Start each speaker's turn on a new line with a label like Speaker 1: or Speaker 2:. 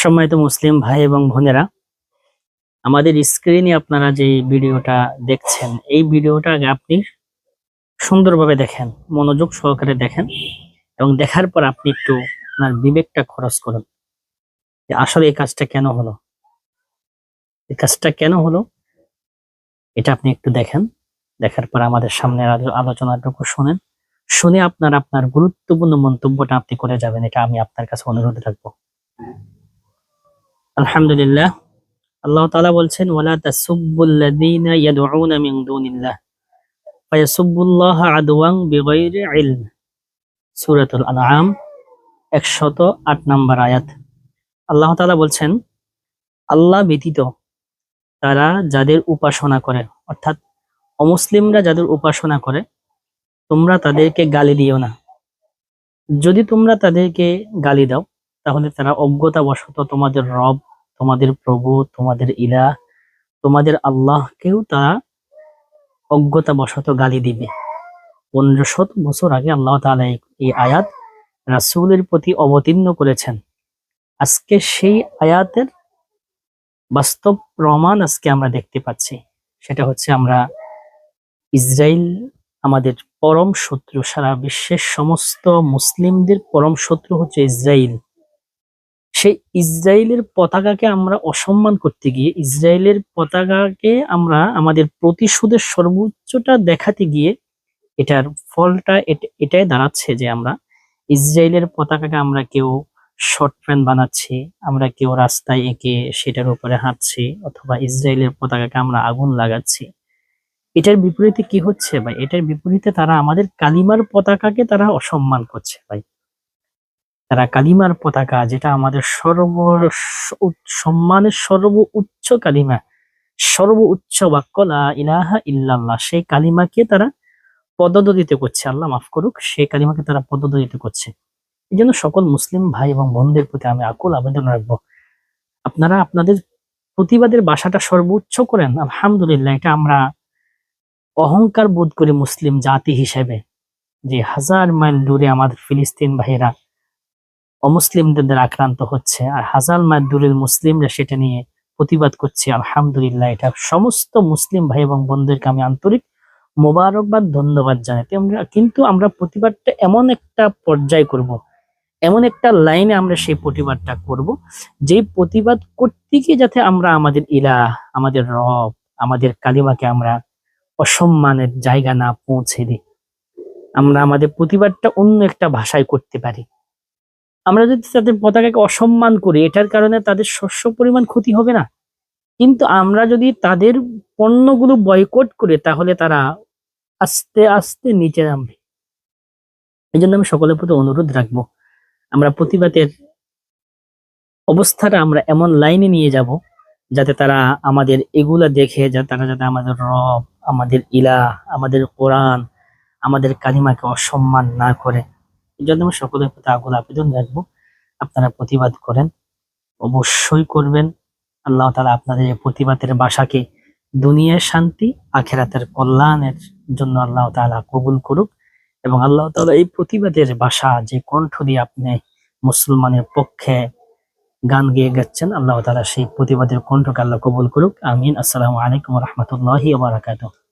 Speaker 1: সম্মানিত মুসলিম ভাই এবং বোনেরা, আমাদের স্ক্রিনে আপনারা যে ভিডিওটা দেখছেন, এই ভিডিওটা আপনি সুন্দরভাবে দেখেন, মনোযোগ সহকারে দেখেন এবং দেখার পর আপনি একটু আপনার বিবেকটা খরচ করুন যে আসলে এই কাজটা কেন হলো। এই কাজটা কেন হলো এটা আপনি একটু দেখেন, দেখার পর আমাদের সামনে আলোচনাটুকু শোনেন, শুনে আপনার আপনার গুরুত্বপূর্ণ মন্তব্যটা আপনি করে যাবেন, এটা আমি আপনার কাছে অনুরোধ রাখব। আলহামদুলিল্লাহ। আল্লাহ তাআলা বলছেন, ওয়ালা তাসুব্বুল্লাযীনা ইয়াদউনা মিন দুনিল্লাহ। ফায়াসুব্বুল্লাহা আদওয়ান বিগাইরি ইলম। সূরাতুল আনআম 108 নম্বর আয়াত। আল্লাহ তাআলা বলছেন, আল্লাহ ব্যতীত তারা যাদের উপাসনা করে, অর্থাৎ অমুসলিমরা যাদের উপাসনা করে, তোমরা তাদেরকে গালি দিও না। যদি তোমরা তাদেরকে গালি দাও তাহলে তারা অজ্ঞতাবশত তোমাদের রব, তোমাদের প্রভু, তোমাদের ইলা তোমাদের আল্লাহকেও তারা অজ্ঞতাবশত গালি দিবে। পনেরো শত বছর আগে আল্লাহ এই- এই আয়াত রাসূলের প্রতি অবতীর্ণ করেছেন। আজকে সেই আয়াতের বাস্তব প্রমাণ আজকে আমরা দেখতে পাচ্ছি। সেটা হচ্ছে আমরা ইসরায়েল আমাদের পরম শত্রু, সারা বিশ্বের সমস্ত মুসলিমদের পরম শত্রু হচ্ছে ইসরায়েল সেই ইসরায়েলের পতাকাকে আমরা অসম্মান করতে গিয়ে, ইসরায়েলের পতাকাকে আমরা আমাদের প্রতিশোধের সর্বোচ্চটা দেখাতে গিয়ে এটার ফলটা এট- এটাই দাঁড়াচ্ছে যে আমরা ইসরায়েলের পতাকাকে আমরা কেউ শর্ট প্যান্ট বানাচ্ছি, আমরা কেউ রাস্তায় এঁকে সেটার উপরে হাঁটছি অথবা ইসরায়েলের পতাকাকে আমরা আগুন লাগাচ্ছি। এটার বিপরীতে কি হচ্ছে ভাই? এটার বিপরীতে তারা আমাদের কালিমার পতাকাকে তারা অসম্মান করছে ভাই। তারা কালিমার পতাকা, যেটা আমাদের সর্ব সম্মানের সর্ব উচ্চ কালিমা, সর্ব উচ্চ বাক্য, লা ইলাহা ইল্লাল্লাহ। সেই কালিমাকে তারা পদদলিত করছে, আল্লাহ মাফ করুক, সেই কালিমাকে তারা পদদলিত করছে। এই জন্য সকল মুসলিম ভাই এবং বোনদের প্রতি আমি আকুল আবেদন রাখব। আপনারা আপনাদের প্রতিবাদের বাসাটা সর্বোচ্চ করেন, আলহামদুলিল্লাহ, এটা আমরা অহংকার বোধ করি মুসলিম জাতি হিসেবে। যে হাজার মাইল দূরে আমাদের ফিলিস্তিন ভাইরা অমুসলিমদের আক্রান্ত হচ্ছে আর হাজার মাইল মুসলিমরা সেটা নিয়ে প্রতিবাদ করছে, আলহামদুলিল্লাহ। এটা সমস্ত মুসলিম ভাই এবং বোনদেরকে আমি আন্তরিক মোবারকবাদ, ধন্যবাদ জানাই তো আমরা কিন্তু আমরা প্রতিবাদটা এমন একটা পর্যায় করব। এমন একটা লাইনে আমরা সেই প্রতিবাদটা করব, যেই প্রতিবাদ করতে গিয়ে যাতে আমরা আমাদের ইলা আমাদের রব, আমাদের কালিমাকে আমরা অসম্মানের জায়গা না পৌঁছে দিই। আমরা আমাদের প্রতিবাদটা অন্য একটা ভাষায় করতে পারি। আমরা যদি তাদের পতাকাকে অসম্মান করি, এটার কারণে তাদের শস্য পরিমাণ ক্ষতি হবে না। কিন্তু আমরা যদি তাদের পণ্যগুলো বয়কট করে, তাহলে তারা আস্তে আস্তে নিচে নামবে। এই জন্য আমি সকলের প্রতি অনুরোধ রাখব, আমরা প্রতিবাদের অবস্থাটা আমরা এমন লাইনে নিয়ে যাব, যাতে তারা আমাদের এগুলা দেখে, যা তারা যাতে আমাদের রব, আমাদের ইলা আমাদের কোরআন, আমাদের কালিমাকে অসম্মান না করে। এই জন্য আমি সকলের প্রতি আগুল আবেদন রাখব, আপনারা প্রতিবাদ করেন, অবশ্যই করবেন। আল্লাহ তালা আপনাদের এই প্রতিবাদের বাসাকে দুনিয়ার শান্তি, আখেরাতের কল্যাণের জন্য আল্লাহ তাআলা কবুল করুক এবং আল্লাহ তাআলা এই প্রতিবাদের ভাষা যে কণ্ঠ দিয়ে আপনি মুসলমানের পক্ষে গান গেয়ে গেছেন আল্লাহ তাআলা সেই প্রতিবাদের কণ্ঠকে আল্লাহ কবুল করুক। আমিন। আসসালামু আলাইকুম রহমতুল্লাহি বারাকাতুহু।